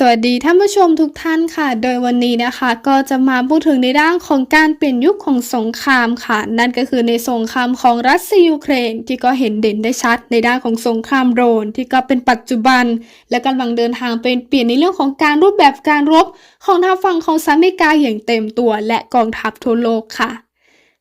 สวัสดีท่านผู้ชมทุกท่านค่ะ โดยวันนี้นะคะก็จะมาพูดถึงในด้านของการเปลี่ยนยุคของสงครามค่ะ นั่นก็คือในสงครามของรัสเซียยูเครนที่ก็เห็นเด่นได้ชัดในด้านของสงครามโดรนที่ก็เป็นปัจจุบัน และกำลังเดินทางเป็นเปลี่ยนในเรื่องของการรูปแบบการรบของทางฝั่งของสหรัฐอเมริกาอย่างเต็มตัวและกองทัพทั่วโลกค่ะ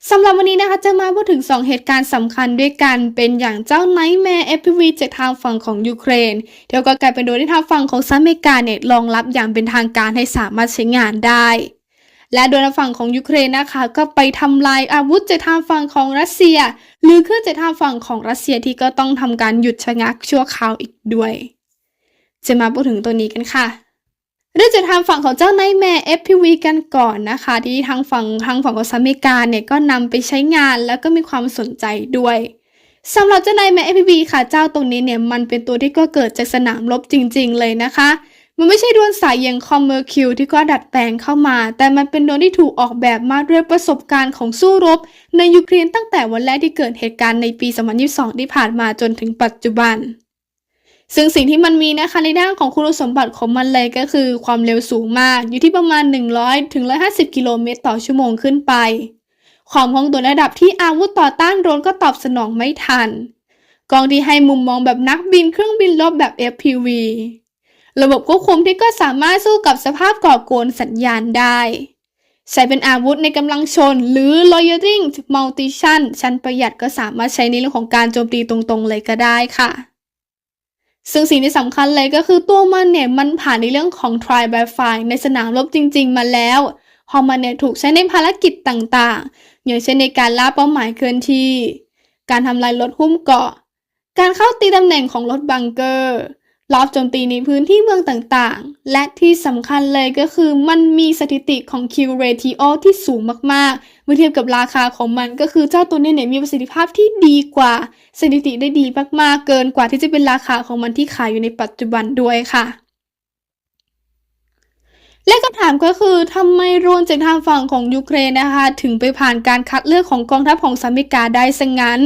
สำหรับวันนี้นะคะจะมาพูดถึง 2 เหตุการณ์สำคัญด้วยกันเป็นอย่างเจ้า Nightmare FPV จากทางฝั่งของยูเครนเดี๋ยวก็กลายเป็นโดยที่ทางฝั่งของสหรัฐอเมริกาเนี่ยรองรับอย่างเป็นทางการให้สามารถใช้งานได้ และโดยทางฝั่งของยูเครนนะคะ ก็ไปทำลายอาวุธจากทางฝั่งของรัสเซีย หรือเครื่องจากทางฝั่งของรัสเซียที่ก็ต้องทำการหยุดชะงักชั่วคราวอีกด้วย จะมาพูดถึงตัวนี้กันค่ะ เรื่องจากทางฝั่งของเจ้าไนแมร์ FPV กันก่อนนะคะ ที่ทางฝั่งทางฝั่งของสหรัฐอเมริกาเนี่ยก็นำไปใช้งานแล้วก็มีความสนใจด้วยสำหรับเจ้าไนแมร์ FPV ค่ะเจ้าตรงนี้เนี่ยมันเป็นตัวที่ก็เกิดจากสนามรบจริง ๆ เลยนะคะ มันไม่ใช่ดวงสายอย่างคอมเมอร์คิวที่ก็ดัดแปลงเข้ามา แต่มันเป็นดวงที่ถูกออกแบบมาด้วยประสบการณ์ของสู้รบ ในยูเครนตั้งแต่วันแรกที่เกิดเหตุการณ์ในปี 2022 ที่ผ่านมาจนถึงปัจจุบัน ซึ่งสิ่งที่มันมีนะคะในด้านของคุณสมบัติของมันเลยก็คือความเร็วสูงมาก อยู่ที่ประมาณ 100ถึง150 กิโลเมตรต่อชั่วโมงขึ้นไป ความคล่องตัวระดับที่อาวุธต่อต้านโดรนก็ตอบสนองไม่ทันกองที่ให้มุมมองแบบนักบินเครื่องบินลบแบบ FPV ระบบควบคุมที่ก็สามารถสู้กับสภาพก่อโกนสัญญาณได้ ใช้เป็นอาวุธในกำลังชน หรือ Loitering Multition ชั้นประหยัดก็สามารถใช้ในเรื่องของการโจมตีตรงๆเลยก็ได้ค่ะ ซึ่งสิ่งที่สำคัญเลยก็คือตัวมันเนี่ย มันผ่านในเรื่องของ Try by Fire ในสนามรบจริง ๆ มาแล้วพอมันเนี่ยถูกใช้ในภารกิจต่างๆ อย่างเช่นในการล่าเป้าหมายเคลื่อนที่ การทำลายรถหุ้มเกาะ การเข้าตีตำแหน่งของรถบังเกอร์ รอบโจมตีในพื้นที่เมืองต่างๆ และที่สำคัญเลยก็คือมันมีสถิติของ Q ratio ที่สูงมากๆ เมื่อเทียบกับราคาของมันก็คือเจ้าตัวนี้เนี่ยมีประสิทธิภาพที่ดีกว่า สถิติได้ดีมากๆ เกินกว่าที่จะเป็นราคาของมันที่ขายอยู่ในปัจจุบันด้วยค่ะและคำถามก็คือทำไมโรนจากทางฝั่งของยูเครนนะคะ ถึงไปผ่านการคัดเลือกของกองทัพของสหรัฐอเมริกาได้ซะงงั้น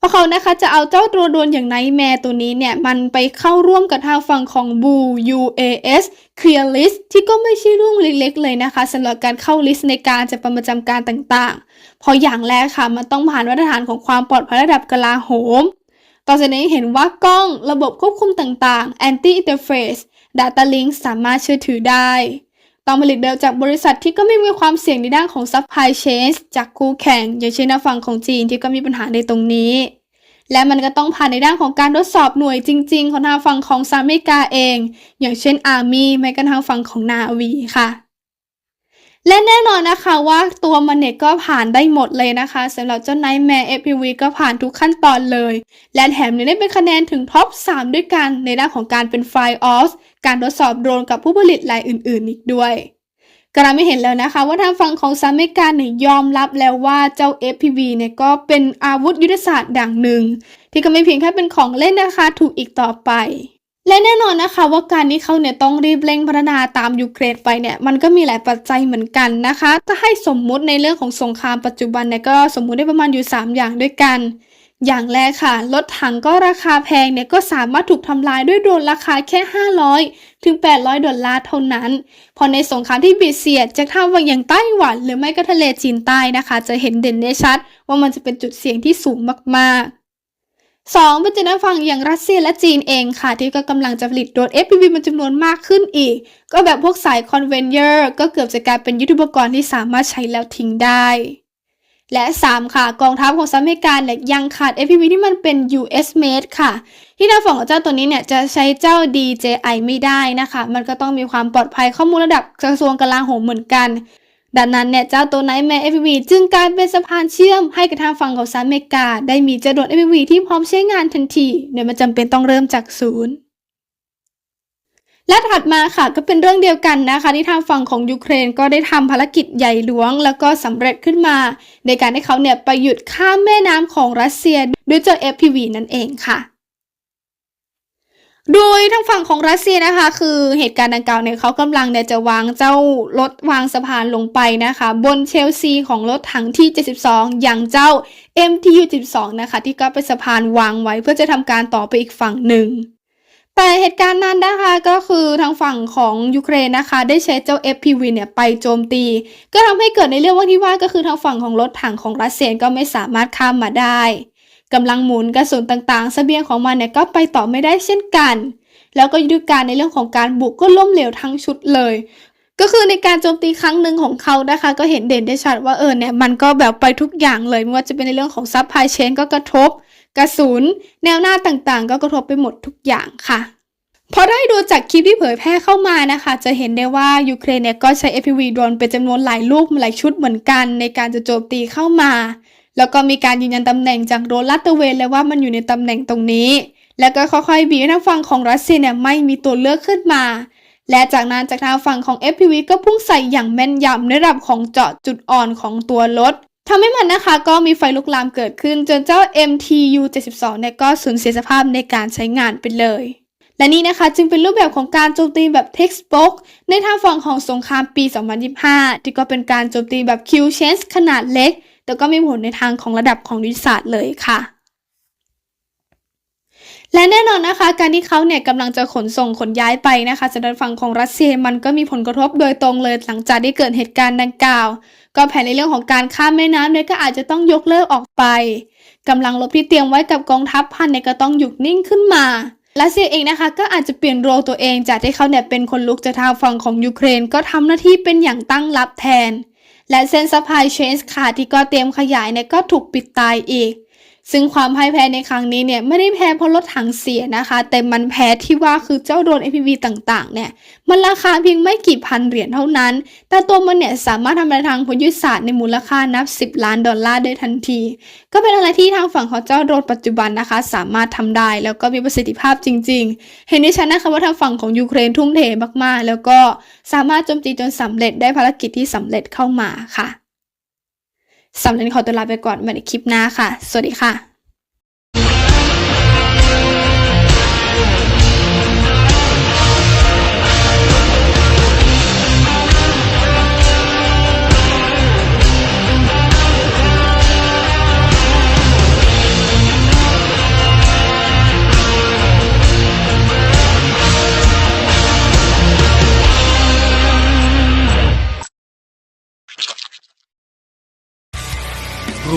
พราะเขานะคะจะเอาเจ้าตัวโดรนอย่างไนแมร์ตัวนี้เนี่ย มันไปเข้าร่วมกับทางฝั่งของ b u UAS Clear List ที่ก็ไม่ใช่เรื่องเล็กๆเลยนะคะสำหรับการเข้าลิสต์ในการจะประจำการต่างๆพราะอย่างแรกค่ะ มันต้องผ่านมาตรฐานของความปลอดภัยระดับกลาโหมต่อจากนี้เห็นว่ากล้องระบบควบคุมต่างๆ Anti Interface Data Link สามารถเชื่อถือได้ ต้องผลิตเดิมจากบริษัทที่ก็ไม่มีความเสี่ยงในด้านของซัพพลายเชนจากคู่แข่ง อย่างเช่นฝั่งของจีนที่ก็มีปัญหาในตรงนี้ และมันก็ต้องผ่านในด้านของการทดสอบหน่วยจริง ๆ ของทางฝั่งของสหรัฐอเมริกาเอง อย่างเช่นอาร์มี่แม้กระทั่งฝั่งของนาวีค่ะ และแน่นอนนะคะว่าตัวมันเนี่ยก็ผ่านได้หมดเลยนะคะสำหรับเจ้า Nightmare FPV ก็ผ่านทุกขั้นตอนเลย และแถมยังได้เป็นคะแนนถึงท็อป 3 ด้วยกันในด้านของการเป็น Fly Off การทดสอบโดรนกับผู้ผลิตรายอื่นๆอีกด้วยก็เราไม่เห็นแล้วนะคะว่าทางฝั่งของสหรัฐอเมริกาเนี่ยยอมรับแล้วว่าเจ้า FPV เนี่ยก็เป็นอาวุธยุทธศาสตร์ดังหนึ่ง ที่ก็ไม่เพียงแค่เป็นของเล่นนะคะถูกอีกต่อไป และแน่นอนนะคะว่าการที่เขาเนี่ยต้องรีบเร่งพัฒนาตามยูเครนไปเนี่ยมันก็มีหลายปัจจัยเหมือนกันนะคะถ้าให้สมมุติในเรื่องของสงครามปัจจุบันเนี่ยก็สมมุติได้ประมาณอยู่ 3 อย่างด้วยกัน อย่างแรกค่ะรถถังก็ราคาแพงเนี่ยก็สามารถถูกทำลายด้วยโดรนราคาแค่ 500 ถึง 800 ดอลลาร์เท่านั้น พอในสงครามที่บีเซียดจากทางฝั่งอย่างไต้หวัน หรือไม่ก็ทะเลจีนใต้นะคะ จะเห็นเด่นได้ชัด ว่ามันจะเป็นจุดเสี่ยงที่สูงมากๆ 2เป็นจากทาฝั่งอย่างรัสเซียและจีนเองค่ะ ที่ก็กำลังจะผลิตโดรน FPV เป็นจำนวนมากขึ้นอีก ก็แบบพวกสายคอนเวนเยอร์ก็เกือบจะกลายเป็นยุทธปกรณ์ที่สามารถใช้แล้วทิ้งได้ และ 3 ค่ะ กองทัพของสหรัฐอเมริกาเนี่ยยังขาด FPV ที่มันเป็น US made ค่ะ ที่ทางฝั่งของเจ้าตัวนี้เนี่ยจะใช้เจ้า DJI ไม่ได้นะคะ มันก็ต้องมีความปลอดภัยข้อมูลระดับกระทรวงกลาโหมเหมือนกัน ดังนั้นเนี่ยเจ้าตัว Nightmare FPV จึงกลายเป็นสะพานเชื่อมให้กับทางฝั่งของสหรัฐอเมริกา ได้มีจรวด FPV ที่พร้อมใช้งานทันทีเนี่ยมันจำเป็นต้องเริ่มจากศูนย์และถัดมาค่ะก็เป็นเรื่องเดียวกันนะคะที่ทางฝั่งของยูเครนก็ได้ทำภารกิจใหญ่หลวง แล้วก็สำเร็จขึ้นมา ในการให้เขาเนี่ยไปหยุดข้ามแม่น้ำของรัสเซียด้วยเจ้า FPV นั่นเองค่ะ โดยทางฝั่งของรัสเซียนะคะ คือเหตุการณ์ดังกล่าวเนี่ยเขากำลังเนี่ยจะวางเจ้ารถวางสะพานลงไปนะคะ บนเชลซีของรถถังที่ 72 อย่างเจ้า MTU 72นะคะ ที่ก็เป็นสะพานวางไว้เพื่อจะทำการต่อไปอีกฝั่งหนึ่งแต่เหตุการณ์นั้นนะคะก็คือทางฝั่งของยูเครนนะคะ ได้ใช้เจ้า FPV เนี่ยไปโจมตี ก็ทำให้เกิดในเรื่องว่าที่ว่าก็คือทางฝั่งของรถถังของรัสเซียก็ไม่สามารถข้ามมาได้ กำลังหมุนกระสุนต่างๆสเสบียงของมันเนี่ยก็ไปต่อไม่ได้เช่นกัน แล้วก็ยุทธการในเรื่องของการบุกก็ล้มเหลวทั้งชุดเลย ก็คือในการโจมตีครั้งหนึ่งของเขานะคะ ก็เห็นเด่นได้ชัดว่าเออเนี่ยมันก็แบบไปทุกอย่างเลยไม่ว่าจะเป็นในเรื่องของซัพพลายเชนก็กระทบ กระสุนแนวหน้าต่างๆ ก็กระทบไปหมดทุกอย่างค่ะพอได้ดูจากคลิปที่เผยแพร่เข้ามานะคะ จะเห็นได้ว่ายูเครนเนี่ยก็ใช้ FPV โดรนเป็นจำนวนหลายลูกหลายชุดเหมือนกันในการจะโจมตีเข้ามา แล้วก็มีการยืนยันตำแหน่งจากโดรนลาดตระเวนเลยว่ามันอยู่ในตำแหน่งตรงนี้ แล้วก็ค่อยๆบีบให้ทางฝั่งของรัสเซียเนี่ยไม่มีตัวเลือกขึ้นมา และจากนั้นจากทางฝั่งของ FPV ก็พุ่งใส่อย่างแม่นยำในระดับของเจาะจุดอ่อนของตัวรถทำให้มันนะคะก็มีไฟลุกลามเกิดขึ้นจนเจ้า MTU 72เนี่ยก็สูญเสียสภาพในการใช้งานไปเลย และนี่นะคะจึงเป็นรูปแบบของการโจมตีแบบ textbook ในทางฝั่งของสงครามปี 2025 ที่ก็เป็นการโจมตีแบบ Q change ขนาดเล็ก แต่ก็มีผลในทางของระดับของวิทยาศาสตร์เลยค่ะและแน่นอนนะคะ การที่เขาเนี่ยกำลังจะขนส่งขนย้ายไปนะคะจากด้านฝั่งของรัสเซียมันก็มีผลกระทบโดยตรงเลยหลังจากที่เกิดเหตุการณ์ดังกล่าว ก็แผนในเรื่องของการข้ามแม่น้ำเนี่ยก็อาจจะต้องยกเลิกออกไปกำลังรบที่เตรียมไว้กับกองทัพพันเนี่ยก็ต้องหยุดนิ่งขึ้นมารัสเซียเองนะคะก็อาจจะเปลี่ยนโรตัวเองจากที่เขาเนี่ยเป็นคนลุกจากทางฝั่งของยูเครน ก็ทำหน้าที่เป็นอย่างตั้งรับแทน และเส้นซัพพลายเชนขาดที่ก็เตรียมขยายเนี่ยก็ถูกปิดตายอีก ซึ่งความพ่ายแพ้ในครั้งนี้เนี่ยไม่ได้แพ้เพราะรถถังเสียนะคะ แต่มันแพ้ที่ว่าคือเจ้าโดรน APV ต่างๆ เนี่ยมันราคาเพียงไม่กี่พันเหรียญเท่านั้น แต่ตัวมันเนี่ยสามารถทำลายทางพลยุทธศาสตร์ในมูลค่านับ 10 ล้านดอลลาร์ได้ทันที ก็เป็นอะไรที่ทางฝั่งของเจ้าโดรนปัจจุบันนะคะ สามารถทำได้แล้วก็มีประสิทธิภาพจริง ๆ เห็นได้ชัดนะคะว่าทางฝั่งของยูเครนทุ่มเทมากๆ แล้วก็สามารถโจมตีจนสำเร็จได้ภารกิจที่สำเร็จเข้ามาค่ะ สำหรับนี้ขอตัวลาไปก่อนไว้ในคลิปหน้าค่ะ สวัสดีค่ะ